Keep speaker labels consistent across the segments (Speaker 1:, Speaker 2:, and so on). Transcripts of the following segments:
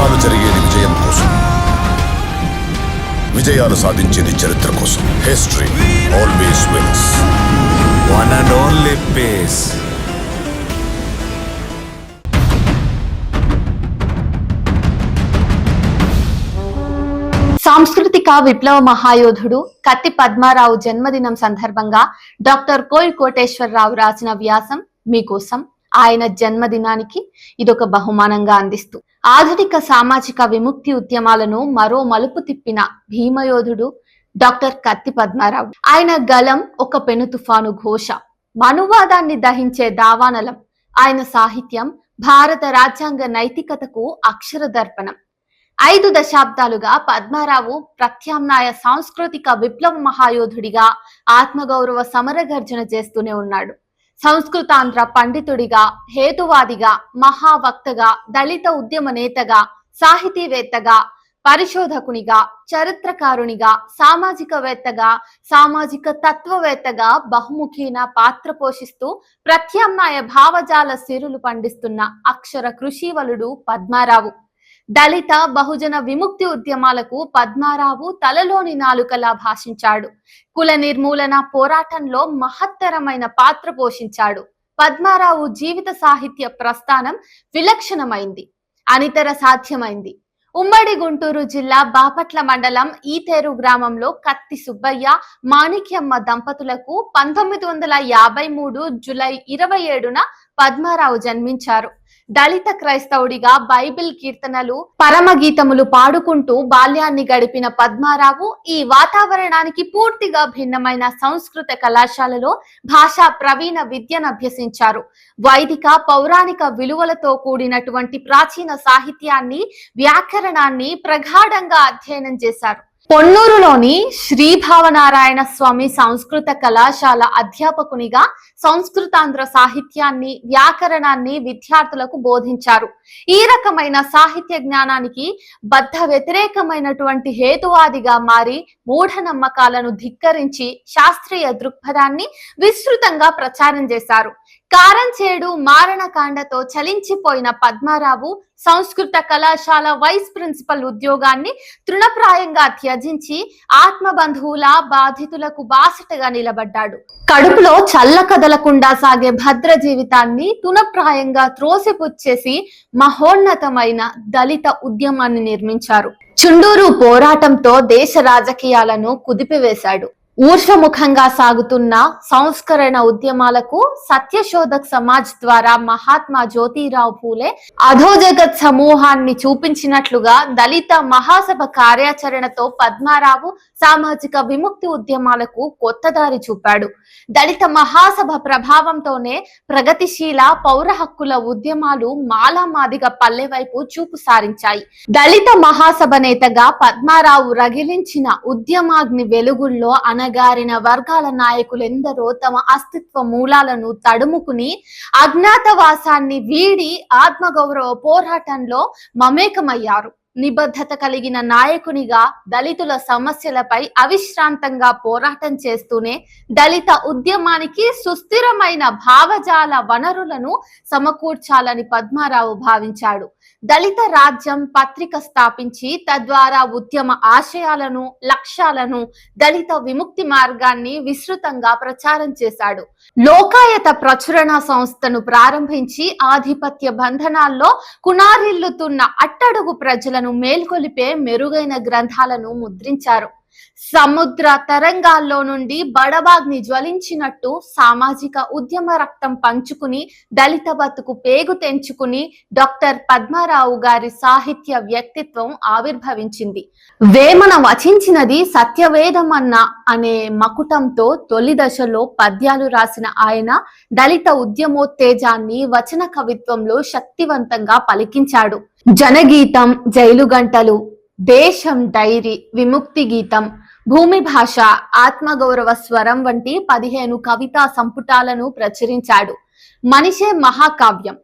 Speaker 1: యుద్ధాలు జరిగేది విజయం కోసం. విజయాలు సాధించేది చరిత్ర కోసం. History always wins
Speaker 2: one and only pace
Speaker 3: సాంస్కృతిక విప్లవ మహాయోధుడు కత్తి పద్మారావు జన్మదినం సందర్భంగా డాక్టర్ కోయి కోటేశ్వరరావు రాసిన వ్యాసం మీకోసం. ఆయన జన్మదినానికి ఇదొక బహుమానంగా అందిస్తూ ఆధునిక సామాజిక విముక్తి ఉద్యమాలను మరో మలుపు తిప్పిన భీమయోధుడు డాక్టర్ కత్తి పద్మారావు. ఆయన గలం ఒక పెను తుఫాను ఘోష. మనువాదాన్ని దహించే దావానలం. ఆయన సాహిత్యం భారత రాజ్యాంగ నైతికతకు అక్షర దర్పణం. ఐదు దశాబ్దాలుగా పద్మారావు ప్రత్యామ్నాయ సాంస్కృతిక విప్లవ మహాయోధుడిగా ఆత్మగౌరవ సమరగర్జన చేస్తూనే ఉన్నాడు. సంస్కృతాంధ్ర పండితుడిగా హేతువాదిగా మహావక్తగా దళిత ఉద్యమ నేతగా సాహితీవేత్తగా పరిశోధకునిగా చరిత్రకారునిగా సామాజికవేత్తగా సామాజిక తత్వవేత్తగా బహుముఖీన పాత్ర పోషిస్తూ ప్రత్యామ్నాయ భావజాల సిరులు పండిస్తున్న అక్షర కృషివలుడు పద్మారావు. దళిత బహుజన విముక్తి ఉద్యమాలకు పద్మారావు తలలోని నాలుకలా భాషించాడు. కుల నిర్మూలన పోరాటంలో మహత్తరమైన పాత్ర పోషించాడు. పద్మారావు జీవిత సాహిత్య ప్రస్థానం విలక్షణమైంది. అనితర సాధ్యమైంది. ఉమ్మడి గుంటూరు జిల్లా బాపట్ల మండలం ఈతేరు గ్రామంలో కత్తి సుబ్బయ్య మాణిక్యమ్మ దంపతులకు పంతొమ్మిది వందల యాభై మూడు జులై ఇరవై ఏడున పద్మారావు జన్మించారు. దళిత క్రైస్తవుడిగా బైబిల్ కీర్తనలు పరమగీతములు పాడుకుంటూ బాల్యాన్ని గడిపిన పద్మారావు ఈ వాతావరణానికి పూర్తిగా భిన్నమైన సంస్కృత కళాశాలలో భాషా ప్రవీణ విద్యను అభ్యసించారు. వైదిక పౌరాణిక విలువలతో కూడినటువంటి ప్రాచీన సాహిత్యాన్ని వ్యాకరణాన్ని ప్రగాఢంగా అధ్యయనం చేశారు. పొన్నూరులోని శ్రీ భావనారాయణ స్వామి సంస్కృత కళాశాల అధ్యాపకునిగా సంస్కృతాంధ్ర సాహిత్యాన్ని వ్యాకరణాన్ని విద్యార్థులకు బోధించారు. ఈ రకమైన సాహిత్య జ్ఞానానికి బద్ధ వ్యతిరేకమైనటువంటి హేతువాదిగా మారి మూఢనమ్మకాలను ధిక్కరించి శాస్త్రీయ దృక్పథాన్ని విస్తృతంగా ప్రచారం చేశారు. కారంచేడు మారణకాండతో చలించిపోయిన పద్మారావు సంస్కృత కళాశాల వైస్ ప్రిన్సిపల్ ఉద్యోగాన్ని తృణప్రాయంగా త్యజించి ఆత్మబంధువుల బాధితులకు బాసటగా నిలబడ్డాడు. కడుపులో చల్ల కదలకుండా సాగే భద్ర జీవితాన్ని తృణప్రాయంగా త్రోసిపుచ్చేసి మహోన్నతమైన దళిత ఉద్యమాన్ని నిర్మించారు. చుండూరు పోరాటంతో దేశ రాజకీయాలను కుదిపివేశాడు. ఊర్ధ్వముఖంగా సాగుతున్న సంస్కరణ ఉద్యమాలకు సత్యశోధక్ సమాజ్ ద్వారా మహాత్మా జ్యోతిరావు పూలే అధోజగత్ సమూహాన్ని చూపించినట్లుగా దళిత మహాసభ కార్యాచరణతో పద్మారావు సామాజిక విముక్తి ఉద్యమాలకు కొత్త దారి చూపాడు. దళిత మహాసభ ప్రభావంతోనే ప్రగతిశీల పౌర హక్కుల ఉద్యమాలు మాలామాదిగా పల్లె వైపు చూపు సారించాయి. దళిత మహాసభ నేతగా పద్మారావు రగిలించిన ఉద్యమాగ్ని వెలుగుల్లో అన అణగారిన వర్గాల నాయకులెందరో తమ అస్తిత్వ మూలాలను తడుముకుని అజ్ఞాతవాసాన్ని వీడి ఆత్మగౌరవ పోరాటంలో మమేకమయ్యారు. నిబద్ధత కలిగిన నాయకునిగా దళితుల సమస్యలపై అవిశ్రాంతంగా పోరాటం చేస్తూనే దళిత ఉద్యమానికి సుస్థిరమైన భావజాల వనరులను సమకూర్చాలని పద్మారావు భావించాడు. దళిత రాజ్యం పత్రిక స్థాపించి తద్వారా ఉద్యమ ఆశయాలను లక్ష్యాలను దళిత విముక్తి మార్గాన్ని విస్తృతంగా ప్రచారం చేశాడు. లోకాయత ప్రచురణ సంస్థను ప్రారంభించి ఆధిపత్య బంధనాల్లో కునారిల్లుతున్న అట్టడుగు ప్రజలను మేల్కొలిపే మెరుగైన గ్రంథాలను ముద్రించారు. సముద్ర తరంగాల్లో నుండి బడబాగ్ని జ్వలించినట్టు సామాజిక ఉద్యమ రక్తం పంచుకుని దళిత బతుకు పేగు తెంచుకుని డాక్టర్ పద్మారావు గారి సాహిత్య వ్యక్తిత్వం ఆవిర్భవించింది. వేమన వచించినది సత్యవేదమన్న అనే మకుటంతో తొలి దశలో పద్యాలు రాసిన ఆయన దళిత ఉద్యమోత్తేజాన్ని వచన కవిత్వంలో శక్తివంతంగా పలికించాడు. జనగీతం జైలు గంటలు దేశం డైరీ విముక్తి గీతం. భూమి భాష ఆత్మగౌరవ స్వరం వంటి పదిహేను కవితా సంపుటాలను ప్రచురించాడు. మనిషే మహాకావ్యం.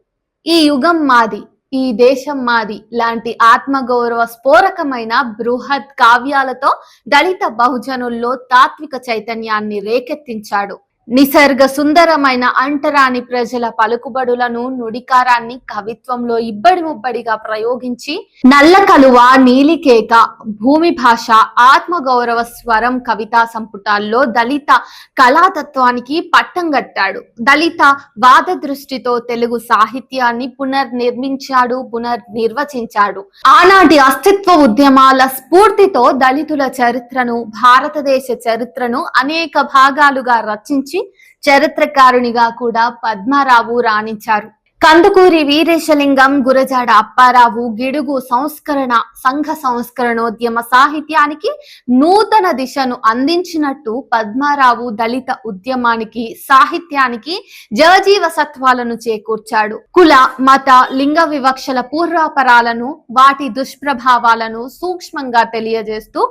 Speaker 3: ఈ యుగం మాది ఈ దేశం మాది లాంటి ఆత్మగౌరవ స్ఫోరకమైన బృహత్ కావ్యాలతో దళిత బహుజనుల్లో తాత్విక చైతన్యాన్ని రేకెత్తించాడు. నిసర్గ సుందరమైన అంటరాని ప్రజల పలుకుబడులను నుడికారాన్ని కవిత్వంలో ఇబ్బడి ముబ్బడిగా ప్రయోగించి నల్ల కలువ నీలికేక భూమి భాష ఆత్మగౌరవ స్వరం కవితా సంపుటాల్లో దళిత కళాతత్వానికి పట్టం కట్టాడు. దళిత వాద దృష్టితో తెలుగు సాహిత్యాన్ని పునర్నిర్మించాడు పునర్నిర్వచించాడు. ఆనాటి అస్తిత్వ ఉద్యమాల స్ఫూర్తితో దళితుల చరిత్రను భారతదేశ చరిత్రను అనేక భాగాలుగా రచించి చరిత్రకారునిగా కూడా పద్మారావు రాణించారు. కందుకూరి వీరేశలింగం గురజాడ అప్పారావు గిడుగు సంస్కరణ సంఘ సంస్కరణోద్యమ సాహిత్యానికి నూతన దిశను అందించినట్టు పద్మారావు దళిత ఉద్యమానికి సాహిత్యానికి జవజీవ సత్వాలను చేకూర్చాడు. కుల మత లింగ వివక్షల పూర్వాపరాలను వాటి దుష్ప్రభావాలను సూక్ష్మంగా తెలియజేస్తూ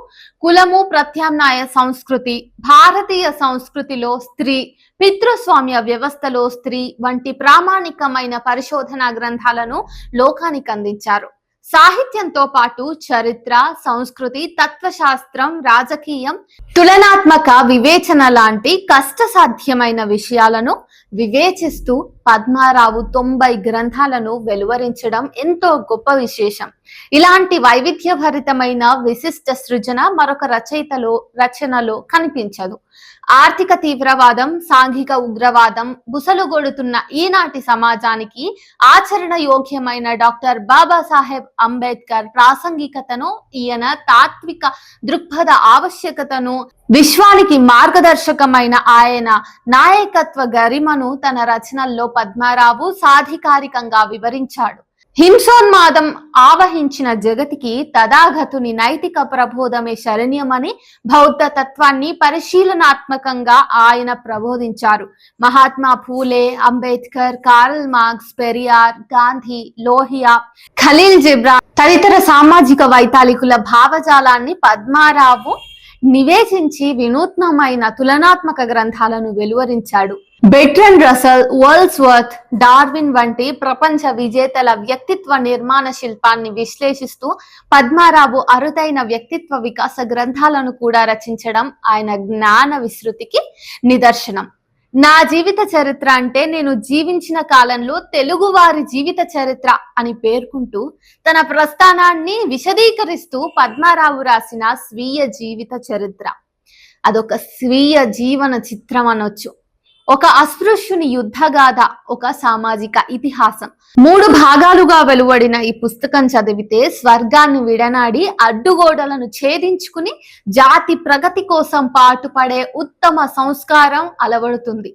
Speaker 3: కులము ప్రత్యామ్నాయ సంస్కృతి భారతీయ సంస్కృతిలో స్త్రీ పితృస్వామ్య వ్యవస్థలో స్త్రీ వంటి ప్రామాణికమైన పరిశోధనా గ్రంథాలను లోకానికి అందించారు. సాహిత్యంతో పాటు చరిత్ర సంస్కృతి తత్వశాస్త్రం రాజకీయం తులనాత్మక వివేచన లాంటి కష్టసాధ్యమైన విషయాలను వివేచిస్తూ పద్మారావు తొంభై గ్రంథాలను వెలువరించడం ఎంతో గొప్ప విశేషం. ఇలాంటి వైవిధ్యభరితమైన విశిష్ట సృజన మరొక రచయితలో రచనలో కనిపించదు. ఆర్థిక తీవ్రవాదం సాంఘిక ఉగ్రవాదం బుసలుగొడుతున్న ఈనాటి సమాజానికి ఆచరణ యోగ్యమైన డాక్టర్ బాబాసాహెబ్ అంబేద్కర్ ప్రాసంగికతను ఈయన తాత్విక దృక్పథ ఆవశ్యకతను విశ్వానికి మార్గదర్శకమైన ఆయన నాయకత్వ గరిమను తన రచనల్లో పద్మారావు సాధికారికంగా వివరించాడు. హింసోన్మాదం ఆవహించిన జగతికి తదాగతుని నైతిక ప్రబోధమే శరణ్యమని బౌద్ధ తత్వాన్ని పరిశీలనాత్మకంగా ఆయన ప్రబోధించారు. Mahatma Phule Ambedkar Karl Marx Periyar Gandhi Lohia Khalil Gibran తదితర సామాజిక వైతాళికుల భావజాలాన్ని పద్మారావు నివేశించి వినూత్నమైన తులనాత్మక గ్రంథాలను వెలువరించాడు. Bertrand Russell Wordsworth Darwin వంటి ప్రపంచ విజేతల వ్యక్తిత్వ నిర్మాణ శిల్పాన్ని విశ్లేషిస్తూ పద్మారావు అరుదైన వ్యక్తిత్వ వికాస గ్రంథాలను కూడా రచించడం ఆయన జ్ఞాన విస్తృతికి నిదర్శనం. నా జీవిత చరిత్ర అంటే నేను జీవించిన కాలంలో తెలుగు వారి జీవిత చరిత్ర అని పేర్కొంటూ తన ప్రస్థానాన్ని విశదీకరిస్తూ పద్మారావు రాసిన స్వీయ జీవిత చరిత్ర. అదొక స్వీయ జీవన చిత్రం అనొచ్చు. ఒక అస్పృశ్యుని యుద్ధగాథ ఒక సామాజిక ఇతిహాసం. మూడు భాగాలుగా వెలువడిన ఈ పుస్తకం చదివితే స్వర్గాన్ని విడనాడి అడ్డుగోడలను ఛేదించుకుని జాతి ప్రగతి కోసం పాటుపడే ఉత్తమ సంస్కారం అలవడుతుంది.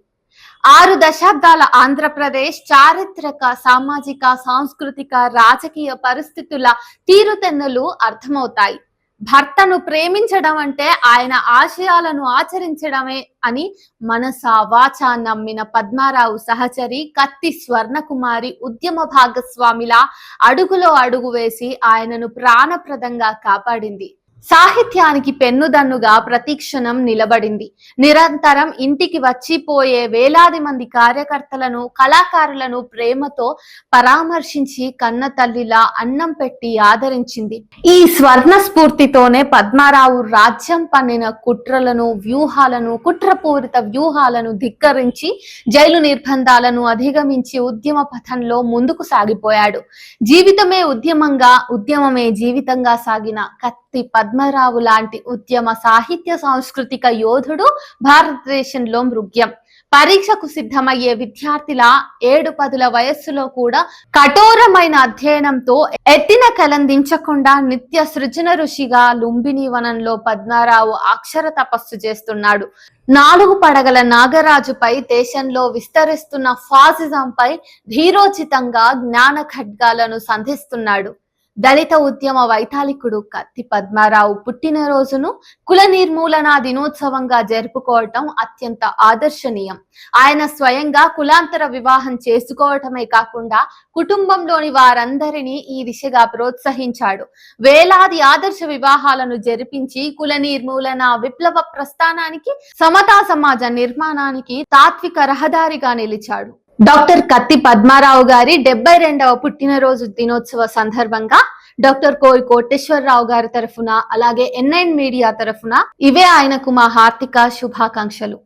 Speaker 3: ఆరు దశాబ్దాల ఆంధ్రప్రదేశ్ చారిత్రక సామాజిక సాంస్కృతిక రాజకీయ పరిస్థితుల తీరుతెన్నులు అర్థమవుతాయి. భర్తను ప్రేమించడం అంటే ఆయన ఆశయాలను ఆచరించడమే అని మనసా వాచ నమ్మిన పద్మారావు సహచరి కత్తి స్వర్ణకుమారి ఉద్యమ భాగస్వామిలా అడుగులో అడుగు వేసి ఆయనను ప్రాణప్రదంగా కాపాడింది. సాహిత్యానికి పెన్నుదన్నుగా ప్రతిక్షణం నిలబడింది. నిరంతరం ఇంటికి వచ్చిపోయే వేలాది మంది కార్యకర్తలను కళాకారులను ప్రేమతో పరామర్శించి కన్న తల్లిలా అన్నం పెట్టి ఆదరించింది. ఈ స్వర్ణ స్ఫూర్తితోనే పద్మారావు రాజ్యం పన్నిన కుట్రలను వ్యూహాలను కుట్రపూరిత వ్యూహాలను ధిక్కరించి జైలు నిర్బంధాలను అధిగమించి ఉద్యమ పథంలో ముందుకు సాగిపోయాడు. జీవితమే ఉద్యమంగా ఉద్యమమే జీవితంగా సాగిన కత్తి పద్మరావు లాంటి ఉద్యమ సాహిత్య సాంస్కృతిక యోధుడు భారతదేశంలో మృగ్యం. పరీక్షకు సిద్ధమయ్యే విద్యార్థిల ఏడు పదుల వయస్సులో కూడా కఠోరమైన అధ్యయనంతో ఎత్తిన కలందించకుండా నిత్య సృజన ఋషిగా లుంబిని వనంలో పద్మారావు అక్షర తపస్సు చేస్తున్నాడు. నాలుగు పడగల నాగరాజుపై దేశంలో విస్తరిస్తున్న ఫాసిజంపై ధీరోచితంగా జ్ఞాన ఖడ్గాలను సంధిస్తున్నాడు. దళిత ఉద్యమ వైతాళికుడు కత్తి పద్మారావు పుట్టినరోజును కుల నిర్మూలన దినోత్సవంగా జరుపుకోవటం అత్యంత ఆదర్శనీయం. ఆయన స్వయంగా కులాంతర వివాహం చేసుకోవటమే కాకుండా కుటుంబంలోని వారందరినీ ఈ దిశగా ప్రోత్సహించాడు. వేలాది ఆదర్శ వివాహాలను జరిపించి కుల నిర్మూలన విప్లవ ప్రస్థానానికి సమతా సమాజ నిర్మాణానికి తాత్విక రహదారిగా నిలిచాడు. డాక్టర్ కత్తి పద్మారావు గారి డెబ్బై రెండవ పుట్టినరోజు దినోత్సవ సందర్భంగా డాక్టర్ కోయి కోటేశ్వరరావు గారి తరఫున అలాగే ఎన్ఐన్ మీడియా తరఫున ఇవే ఆయనకు మా హార్దిక శుభాకాంక్షలు.